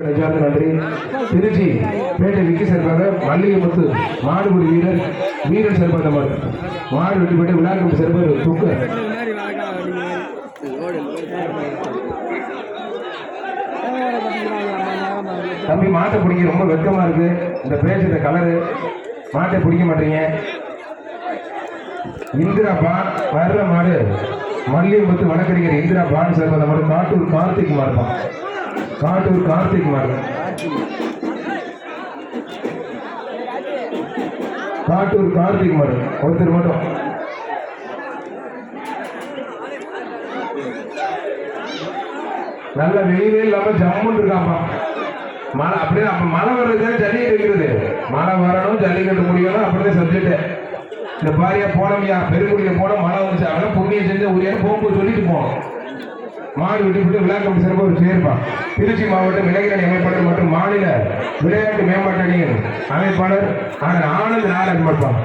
நெஞ்சார்ந்த நன்றி. திருச்சி பேட்டை விக்கி சேர்ப்பாக மல்லிகைமுத்து மாடுபிடி வீரர் வீரர் சேர்ப்பாக மாடு மாடு வெட்டி போட்டு விளையாட்டு சேர்ப்பார் தூக்க. தம்பி மாட்டை பிடிக்க ரொம்ப வெக்கமா இருக்கு. இந்த பேச்சு இந்த கலரு மாட்டை பிடிக்க மாட்டீங்க. இந்திரா பான் வர்ற மாடு. மல்லிகைமுத்து வழக்கறிஞர் இந்திரா பான் சேர்ப்பாக மாடு காட்டூர் கார்த்திக் மாடுதான் காட்டூர் கார்த்திக் மாடு காட்டூர் கார்த்திக் மாடு ஒருத்தர் மட்டும். நல்ல வெயிலே இல்லாம ஜம்முன்னு இருக்காப்பா மழை அப்படியே அப்ப மழை வர்றது ஜல்லிக்கட்டு இருக்கிறது மழை வரணும் ஜல்லிக்கட்டு முடியணும் அப்படிதான் சப்ஜெக்ட் இந்த பாரியா போனோம்யா பெருங்குடியில போனோம் மழை வந்துச்சு. அப்படின்னா புண்ணியம் செஞ்ச உரியான போகும்போது சொல்லிட்டு போனோம். மாடு விட்டுவிட்டு விளையாட்டு சிறப்பு ஒரு சேர்ப்பான் திருச்சி மாவட்டம் இளைஞரணி அமைப்பாளர் மற்றும் மாநில விளையாட்டு மேம்பாட்டு அணியின் அமைப்பாளர் ஆனால் ஆனந்த் நாராயண் மட்டும்